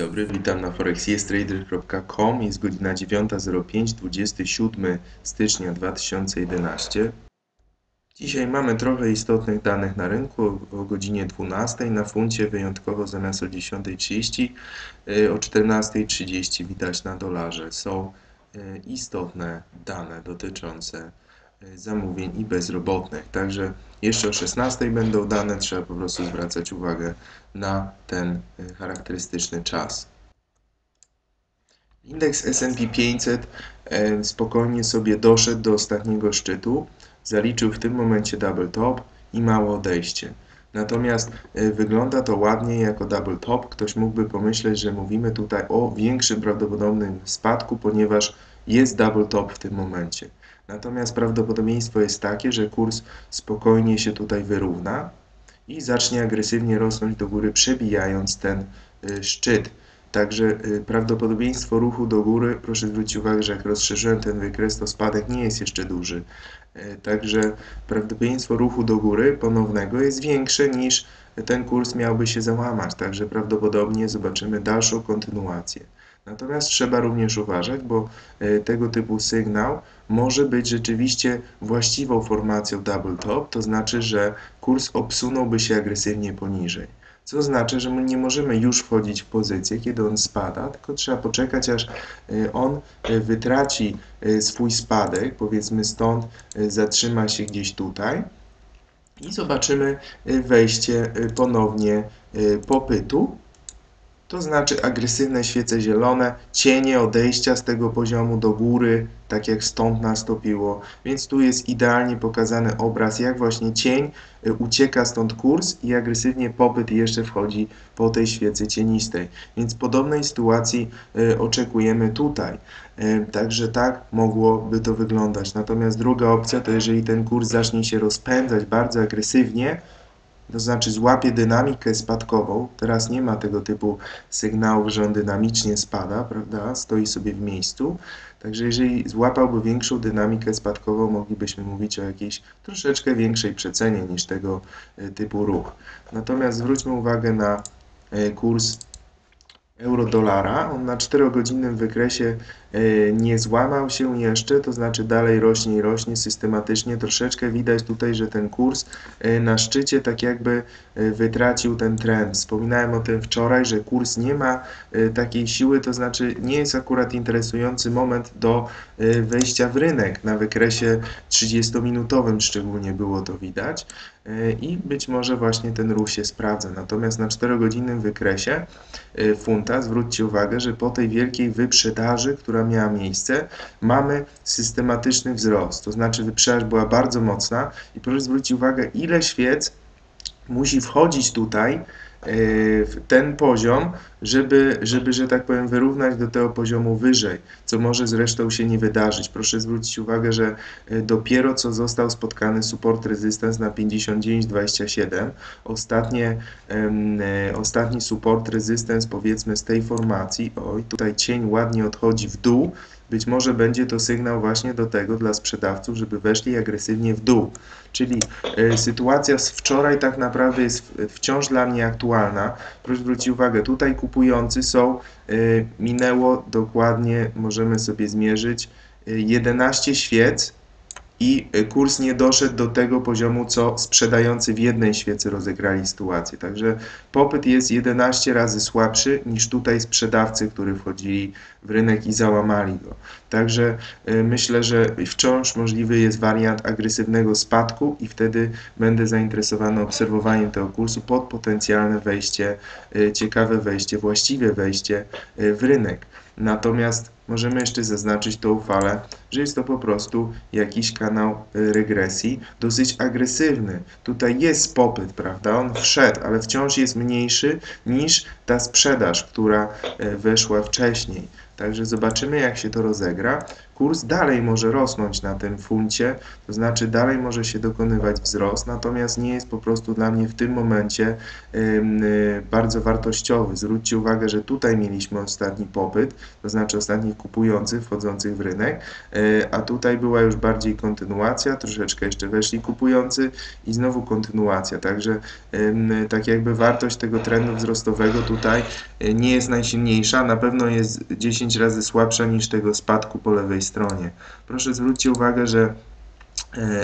Dobry, witam na forexyestrader.com. Jest godzina 9.05, 27 stycznia 2011. Dzisiaj mamy trochę istotnych danych na rynku. O godzinie 12 na funcie wyjątkowo zamiast o 10.30 y, o 14.30 widać na dolarze. Są y, istotne dane dotyczące zamówień i bezrobotnych. Także jeszcze o 16 będą dane, trzeba po prostu zwracać uwagę na ten charakterystyczny czas. Indeks S&P 500 spokojnie sobie doszedł do ostatniego szczytu, zaliczył w tym momencie double top i małe odejście. Natomiast wygląda to ładnie jako double top. Ktoś mógłby pomyśleć, że mówimy tutaj o większym prawdopodobnym spadku, ponieważ jest double top w tym momencie. Natomiast prawdopodobieństwo jest takie, że kurs spokojnie się tutaj wyrówna i zacznie agresywnie rosnąć do góry, przebijając ten szczyt. Także prawdopodobieństwo ruchu do góry, proszę zwrócić uwagę, że jak rozszerzyłem ten wykres, to spadek nie jest jeszcze duży. Także prawdopodobieństwo ruchu do góry ponownego jest większe niż ten kurs miałby się załamać. Także prawdopodobnie zobaczymy dalszą kontynuację. Natomiast trzeba również uważać, bo tego typu sygnał może być rzeczywiście właściwą formacją double top, to znaczy, że kurs obsunąłby się agresywnie poniżej. Co znaczy, że my nie możemy już wchodzić w pozycję, kiedy on spada, tylko trzeba poczekać, aż on wytraci swój spadek, powiedzmy stąd zatrzyma się gdzieś tutaj i zobaczymy wejście ponownie popytu to znaczy agresywne świece zielone, cienie odejścia z tego poziomu do góry, tak jak stąd nastąpiło. Więc tu jest idealnie pokazany obraz, jak właśnie cień ucieka stąd kurs i agresywnie popyt jeszcze wchodzi po tej świecy cienistej. Więc podobnej sytuacji oczekujemy tutaj. Także tak mogłoby to wyglądać. Natomiast druga opcja to jeżeli ten kurs zacznie się rozpędzać bardzo agresywnie, to znaczy złapie dynamikę spadkową. Teraz nie ma tego typu sygnałów, że on dynamicznie spada, prawda? Stoi sobie w miejscu. Także jeżeli złapałby większą dynamikę spadkową, moglibyśmy mówić o jakiejś troszeczkę większej przecenie niż tego typu ruch. Natomiast zwróćmy uwagę na kurs euro-dolara. On na 4-godzinnym wykresie nie złamał się jeszcze, to znaczy dalej rośnie i rośnie systematycznie. Troszeczkę widać tutaj, że ten kurs na szczycie tak jakby wytracił ten trend. Wspominałem o tym wczoraj, że kurs nie ma takiej siły, to znaczy nie jest akurat interesujący moment do wejścia w rynek. Na wykresie 30-minutowym szczególnie było to widać i być może właśnie ten ruch się sprawdza. Natomiast na 4-godzinnym wykresie funta, zwróćcie uwagę, że po tej wielkiej wyprzedaży, która która miała miejsce, mamy systematyczny wzrost, to znaczy wyprzedaż była bardzo mocna i proszę zwrócić uwagę, ile świec musi wchodzić tutaj w ten poziom, żeby, żeby, że tak powiem, wyrównać do tego poziomu wyżej, co może zresztą się nie wydarzyć. Proszę zwrócić uwagę, że dopiero co został spotkany support resistance na 59,27. Ostatnie, ostatni support resistance powiedzmy z tej formacji, oj, tutaj cień ładnie odchodzi w dół, być może będzie to sygnał właśnie do tego dla sprzedawców, żeby weszli agresywnie w dół. Czyli y, sytuacja z wczoraj tak naprawdę jest wciąż dla mnie aktualna. Proszę zwrócić uwagę, tutaj kupujący są, y, minęło dokładnie, możemy sobie zmierzyć, y, 11 świec i kurs nie doszedł do tego poziomu, co sprzedający w jednej świecy rozegrali sytuację. Także popyt jest 11 razy słabszy niż tutaj sprzedawcy, którzy wchodzili w rynek i załamali go. Także myślę, że wciąż możliwy jest wariant agresywnego spadku i wtedy będę zainteresowany obserwowaniem tego kursu pod potencjalne wejście, ciekawe wejście, właściwe wejście w rynek. Natomiast możemy jeszcze zaznaczyć tą falę, że jest to po prostu jakiś kanał regresji, dosyć agresywny. Tutaj jest popyt, prawda? On wszedł, ale wciąż jest mniejszy niż ta sprzedaż, która weszła wcześniej. Także zobaczymy, jak się to rozegra. Kurs dalej może rosnąć na tym funcie, to znaczy dalej może się dokonywać wzrost, natomiast nie jest po prostu dla mnie w tym momencie y, bardzo wartościowy. Zwróćcie uwagę, że tutaj mieliśmy ostatni popyt, to znaczy ostatnich kupujących wchodzących w rynek, y, a tutaj była już bardziej kontynuacja, troszeczkę jeszcze weszli kupujący i znowu kontynuacja. Także tak jakby wartość tego trendu wzrostowego tutaj y, nie jest najsilniejsza, na pewno jest 10 razy słabsza niż tego spadku po lewej stronie. Proszę zwróćcie uwagę, że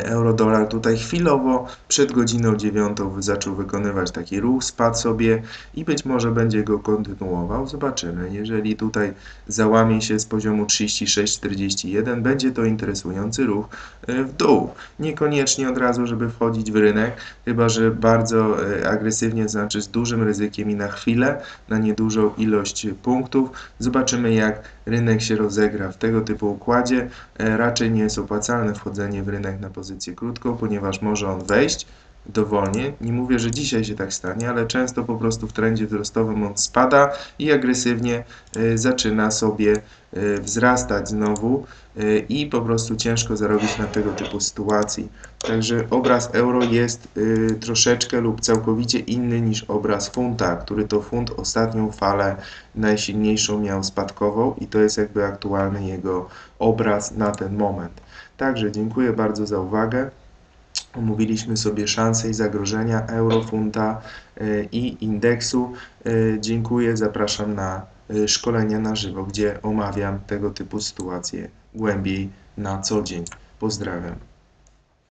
euro-dolar tutaj chwilowo przed godziną 9 zaczął wykonywać taki ruch, spadł sobie i być może będzie go kontynuował. Zobaczymy. Jeżeli tutaj załamie się z poziomu 36,41, będzie to interesujący ruch e, w dół. Niekoniecznie od razu, żeby wchodzić w rynek, chyba że bardzo e, agresywnie, znaczy z dużym ryzykiem i na chwilę, na niedużą ilość punktów. Zobaczymy, jak rynek się rozegra w tego typu układzie. E, Raczej nie jest opłacalne wchodzenie w rynek na pozycję krótką, ponieważ może on wejść dowolnie. Nie mówię, że dzisiaj się tak stanie, ale często po prostu w trendzie wzrostowym on spada i agresywnie e, zaczyna sobie e, wzrastać znowu e, i po prostu ciężko zarobić na tego typu sytuacji. Także obraz euro jest troszeczkę lub całkowicie inny niż obraz funta, który to funt ostatnią falę najsilniejszą miał spadkową i to jest jakby aktualny jego obraz na ten moment. Także dziękuję bardzo za uwagę. Omówiliśmy sobie szanse i zagrożenia euro, funta e, i indeksu. E, Dziękuję, zapraszam na e, szkolenia na żywo, gdzie omawiam tego typu sytuacje głębiej na co dzień. Pozdrawiam.